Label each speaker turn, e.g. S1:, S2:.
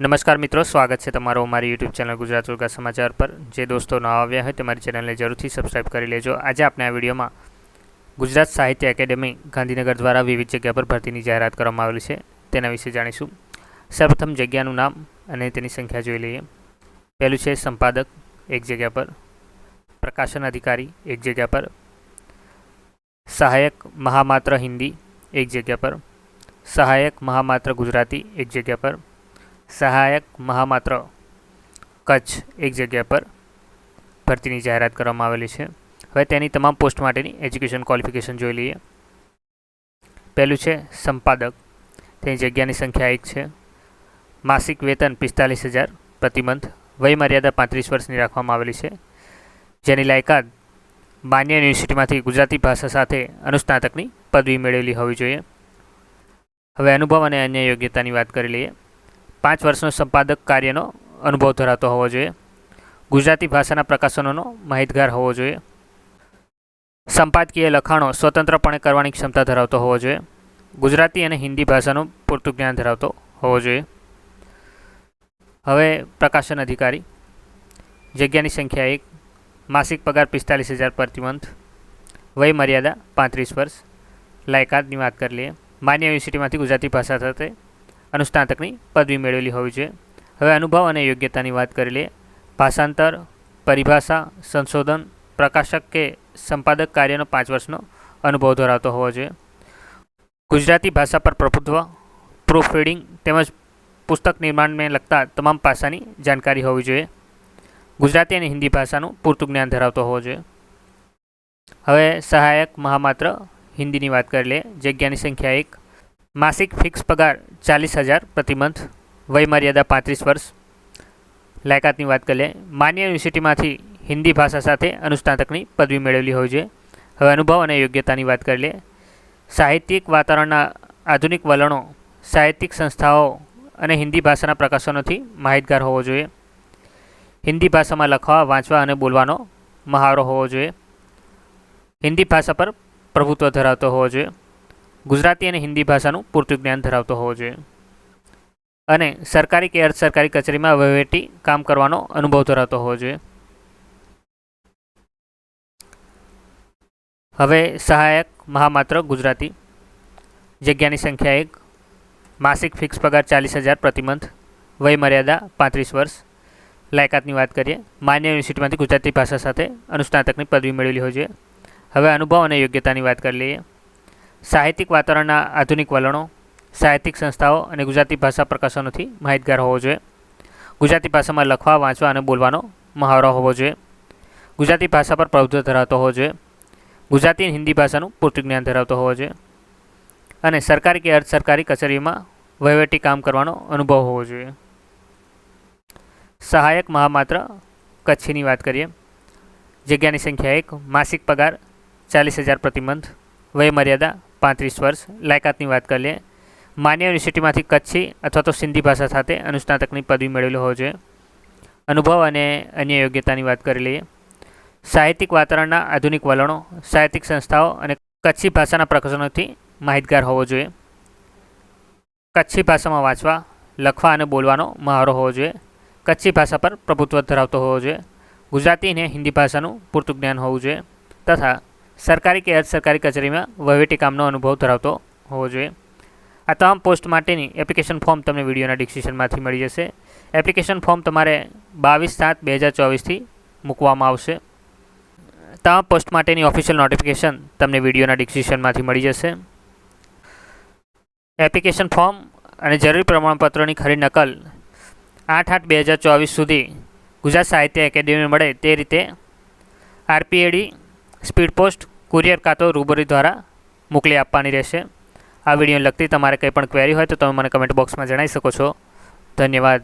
S1: નમસ્કાર મિત્રો, સ્વાગત છે તમારો અમારી યુટ્યુબ ચેનલ ગુજરાત ઉર્ગા સમાચાર પર. જે દોસ્તો ન આવ્યા હોય તમારી ચેનલને જરૂરથી સબસ્ક્રાઇબ કરી લેજો. આજે આપણે આ વિડીયોમાં ગુજરાત સાહિત્ય એકેડેમી ગાંધીનગર દ્વારા વિવિધ જગ્યા પર ભરતીની જાહેરાત કરવામાં આવેલી છે. તેના વિશે જાણીશું. સૌપ્રથમ જગ્યાનું નામ અને તેની સંખ્યા જોઈ લઈએ. પહેલું છે સંપાદક, એક જગ્યા પર. પ્રકાશન અધિકારી, એક જગ્યા પર. સહાયક, મહામાત્ર હિન્દી, એક જગ્યા પર. સહાયક, મહામાત્ર ગુજરાતી, એક જગ્યા પર. સહાયક મહામાત્ર કચ્છ એક જગ્યા પર ભરતીની જાહેરાત કરવામાં આવેલી છે. હવે તેની તમામ પોસ્ટ માટેની એજ્યુકેશન ક્વોલિફિકેશન જોઈ લઈએ. પહેલું છે સંપાદક. તેની જગ્યાની સંખ્યા એક છે. માસિક વેતન પિસ્તાલીસ હજાર પ્રતિમંથ. વયમર્યાદા પાંત્રીસ વર્ષની રાખવામાં આવેલી છે. જેની લાયકાત માન્ય યુનિવર્સિટીમાંથી ગુજરાતી ભાષા સાથે અનુસ્નાતકની પદવી મેળવેલી હોવી જોઈએ. હવે અનુભવ અને અન્ય યોગ્યતાની વાત કરી લઈએ. પાંચ વર્ષનો સંપાદક કાર્યનો અનુભવ ધરાવતો હોવો જોઈએ. ગુજરાતી ભાષાના પ્રકાશનોનો માહિતગાર હોવો જોઈએ. સંપાદકીય લખાણો સ્વતંત્રપણે કરવાની ક્ષમતા ધરાવતો હોવો જોઈએ. ગુજરાતી અને હિન્દી ભાષાનું પૂરતું જ્ઞાન ધરાવતો હોવો જોઈએ. હવે પ્રકાશન અધિકારી. જગ્યાની સંખ્યા એક. માસિક પગાર પિસ્તાલીસ હજાર પ્રતિ મંથ. વય મર્યાદા પાંત્રીસ વર્ષ. લાયકાતની વાત કરી લઈએ. માન્ય યુનિવર્સિટીમાંથી ગુજરાતી ભાષા સાથે અનુસ્નાતકની પદવી મેળવેલી હોવી જોઈએ. હવે અનુભવ અને યોગ્યતાની વાત કરી લઈએ. ભાષાંતર, પરિભાષા, સંશોધન, પ્રકાશક કે સંપાદક કાર્યનો પાંચ વર્ષનો અનુભવ ધરાવતો હોવો જોઈએ. ગુજરાતી ભાષા પર પ્રભુત્વ પ્રૂફ રીડિંગ તેમજ પુસ્તક નિર્માણને લગતા તમામ પાસાની જાણકારી હોવી જોઈએ. ગુજરાતી અને હિન્દી ભાષાનું પૂરતું જ્ઞાન ધરાવતો હોવો જોઈએ. હવે સહાયક મહામાત્ર હિન્દીની વાત કરી લે જગ્યાની સંખ્યા એક માસિક ફિક્સ પગાર ચાલીસ હજાર પ્રતિ મંથ વયમર્યાદા પાંત્રીસ વર્ષ. લાયકાતની વાત કરીએ, માન્ય યુનિવર્સિટીમાંથી હિન્દી ભાષા સાથે અનુસ્નાતકની પદવી મેળવેલી હોવી જોઈએ હવે અનુભવ અને યોગ્યતાની વાત કરી લઈએ. સાહિત્યિક વાતાવરણના આધુનિક વલણો, સાહિત્યિક સંસ્થાઓ અને હિન્દી ભાષાના પ્રકાશનોથી માહિતગાર હોવો જોઈએ. હિન્દી ભાષામાં લખવા, વાંચવા અને બોલવાનો મહાવરો હોવો જોઈએ. હિન્દી ભાષા પર પ્રભુત્વ ધરાવતો હોવો જોઈએ. ગુજરાતી અને હિન્દી ભાષાનું પૂરતું જ્ઞાન ધરાવતો હોવો જોઈએ. અને સરકારી કે અર્ધ સરકારી કચેરીમાં વહીવટી કામ કરવાનો અનુભવ ધરાવતો હોવો જોઈએ. હવે સહાયક મહામાત્ર ગુજરાતી. જગ્યાની સંખ્યા એક. માસિક ફિક્સ પગાર ચાલીસ હજાર પ્રતિમંથ. વયમર્યાદા પાંત્રીસ વર્ષ. લાયકાતની વાત કરીએ, માન્ય યુનિવર્સિટીમાંથી ગુજરાતી ભાષા સાથે અનુસ્નાતકની પદવી મેળવેલી હોય છે. હવે અનુભવ અને યોગ્યતાની વાત કરી લઈએ. સાહિત્યિક વાતાવરણના આધુનિક વલણો, સાહિત્યિક સંસ્થાઓ અને ગુજરાતી ભાષા પ્રકાશનોથી માહિતગાર હોવો જોઈએ. ગુજરાતી ભાષામાં લખવા, વાંચવા અને બોલવાનો મહાવરો હોવો જોઈએ. ગુજરાતી ભાષા પર પ્રભુત્વ ધરાવતો હોવો જોઈએ. ગુજરાતી અને હિન્દી ભાષાનું પૂરતું જ્ઞાન ધરાવતો હોવો જોઈએ. અને સરકારી કે અર્ધ સરકારી કચેરીમાં વહીવટી કામ કરવાનો અનુભવ હોવો જોઈએ. સહાયક મહામાત્ર કચ્છીની વાત કરીએ. જગ્યાની સંખ્યા એક, માસિક પગાર ચાલીસ હજાર પ્રતિ મંથ વય મર્યાદા પાંત્રીસ વર્ષ લાયકાતની વાત કરીએ માન્ય યુનિવર્સિટીમાંથી કચ્છી અથવા તો સિંધી ભાષા સાથે અનુસ્નાતકની પદવી મેળવેલો હોવો જોઈએ. અનુભવ અને અન્ય યોગ્યતાની વાત કરી લઈએ. સાહિત્યિક વાતાવરણના આધુનિક વલણો, સાહિત્યિક સંસ્થાઓ અને કચ્છી ભાષાના પ્રકાશનોથી માહિતગાર હોવો જોઈએ. કચ્છી ભાષામાં વાંચવા, લખવા અને બોલવાનો મહારો હોવો જોઈએ. કચ્છી ભાષા પર પ્રભુત્વ ધરાવતો હોવો જોઈએ. ગુજરાતી અને હિન્દી ભાષાનું પૂરતું જ્ઞાન હોવું જોઈએ. તથા સરકારી કે અર્ધ સરકારી કચેરીમાં વહીવટી કામનો અનુભવ ધરાવતો હોવો જોઈએ. આ તમામ પોસ્ટ માટેની એપ્લિકેશન ફોર્મ તમને વિડીયોના ડિસ્ક્રિપ્શનમાંથી મળી જશે. એપ્લિકેશન ફોર્મ તમારે બાવીસ સાત બે હજાર ચોવીસથી મૂકવામાં આવશે. તમામ પોસ્ટ માટેની ઓફિશિયલ નોટિફિકેશન તમને વિડીયોના ડિસ્ક્રિપ્શનમાંથી મળી જશે. એપ્લિકેશન ફોર્મ અને જરૂરી પ્રમાણપત્રોની ખરી નકલ આઠ આઠ બે હજાર ચોવીસ સુધી ગુજરાત સાહિત્ય એકેડેમી મળે તે રીતે આરપીએડી સ્પીડ પોસ્ટ કુરિયર કાં તો રૂબરી દ્વારા મોકલી આપવાની રહેશે. આ વીડિયો લગતી તમારે કંઈ પણ ક્વેરી હોય તો તમે મને કમેન્ટ બોક્સમાં જણાવી શકો છો. ધન્યવાદ.